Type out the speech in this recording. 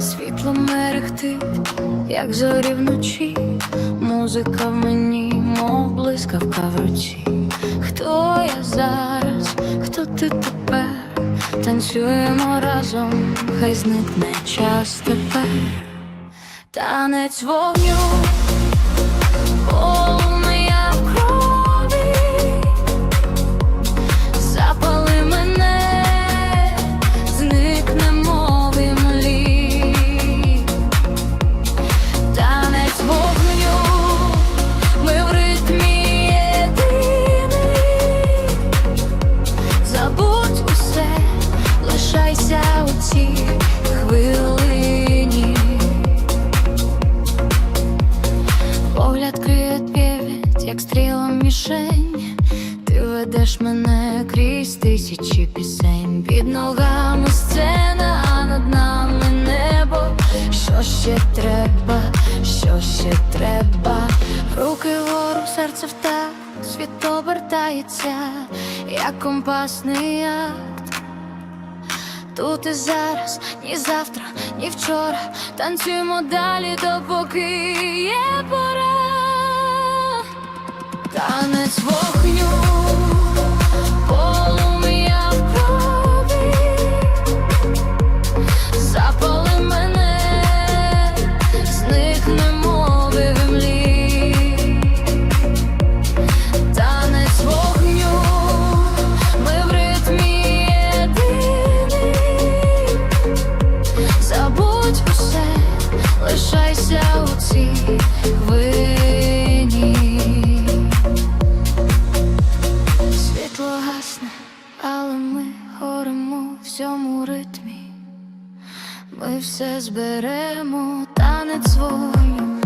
Світло мерехтить, як зорі вночі, музика в мені, мов блискавка в руці. Хто я зараз, хто ти тепер? Танцюємо разом, хай зникне час тепер. Танець вогню, лишайся у цій хвилині. Погляд криє п'євідь, як стрілом мішень. Ти ведеш мене крізь тисячі пісень. Під ногами сцена, а над нами небо. Що ще треба, що ще треба? Руки вгору, серце в такт, світ обертається, як компасний акт. Тут і зараз, ні завтра, ні вчора. Танцюємо далі, допоки є пора. Танець вогню, Світло гасне, але ми горимо в ритмі. Ми все зберемо танець свою